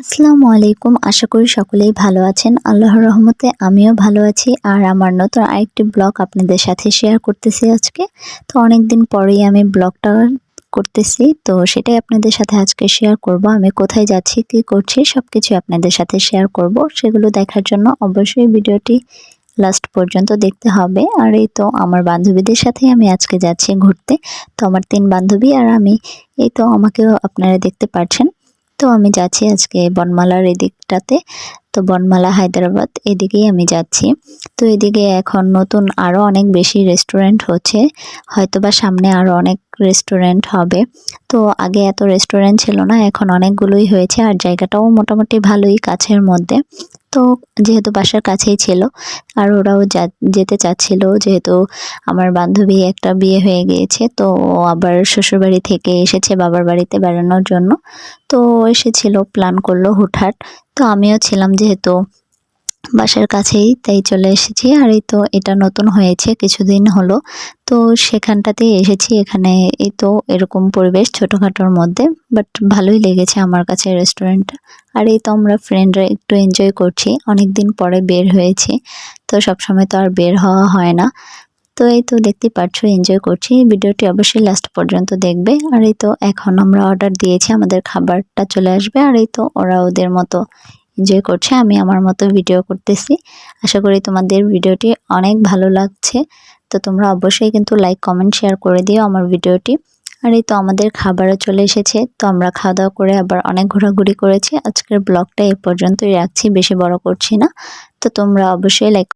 আসসালামু আলাইকুম। আশা করি সকলেই ভালো আছেন। আল্লাহর রহমতে আমিও ভালো আছি। আর আমার নতুন আরেকটি ব্লগ আপনাদের সাথে শেয়ার করতেছি আজকে। তো অনেক দিন পরেই আমি ব্লগটা করতেছি। তো সেটাই আপনাদের সাথে আজকে শেয়ার করব। আমি কোথায় যাচ্ছি, কী করছি সব কিছু আপনাদের সাথে শেয়ার করব। সেগুলো দেখার জন্য অবশ্যই ভিডিওটি লাস্ট পর্যন্ত দেখতে হবে। আর এই তো আমার বান্ধবীদের সাথে আমি আজকে যাচ্ছি ঘুরতে। তো আমার তিন বান্ধবী আর আমি। এই তো আমাকেও আপনারা দেখতে পাচ্ছেন তো আমি যাচ্ছি আজকে বনমালার এদিকটাতে। তো বনমালা, হায়দ্রাবাদ, এদিকেই আমি যাচ্ছি। তো এদিকে এখন নতুন আরও অনেক বেশি রেস্টুরেন্ট হচ্ছে। হয়তোবা সামনে আরও অনেক রেস্টুরেন্ট হবে। তো আগে এত রেস্টুরেন্ট ছিল না, এখন অনেকগুলোই হয়েছে আর জায়গাটাও মোটামুটি ভালোই কাছের মধ্যে। তো যেহেতু বাসার কাছেই ছিল, আর ওরাও যেতে চাচ্ছিল, যেহেতু আমার বান্ধবী একটা বিয়ে হয়ে গিয়েছে, তো আবার শ্বশুরবাড়ি থেকে এসেছে বাবার বাড়িতে বেড়ানোর জন্য। তো এসেছিল প্ল্যান করল হুটহাট। তো আমিও ছিলাম যেহেতু বাসার কাছেই তাই চলে এসেছি। আর এই তো এটা নতুন হয়েছে, কিছুদিন হলো। তো সেখানটাতে এসেছি, এখানে এই তো এরকম পরিবেশ ছোটোখাটোর মধ্যে বাট ভালোই লেগেছে আমার কাছে রেস্টুরেন্টটা আর এই তো আমরা ফ্রেন্ডরা একটু এনজয় করছি অনেক দিন পরে বের হয়েছি। তো সবসময় তো আর বের হওয়া হয় না। তো এই তো দেখতে পাচ্ছ এনজয় করছি। ভিডিওটি অবশ্যই লাস্ট পর্যন্ত দেখবে। আর এই তো এখন আমরা অর্ডার দিয়েছি, আমাদের খাবারটা চলে আসবে। আর এই তো ওরা ওদের মতো এনজয় করছে, আমি আমার মতো ভিডিও করতেছি। আশা করি তোমাদের ভিডিওটি অনেক ভালো লাগছে। তো তোমরা অবশ্যই কিন্তু লাইক কমেন্ট শেয়ার করে দিও আমার ভিডিওটি আর এই তো আমাদের খাবারও চলে এসেছে, তো আমরা খাওয়া দাওয়া করে আবার অনেক ঘোরাঘুরি করেছি। আজকের ব্লগটা এ পর্যন্তই রাখছি, বেশি বড় করছি না। তো তোমরা অবশ্যই লাইক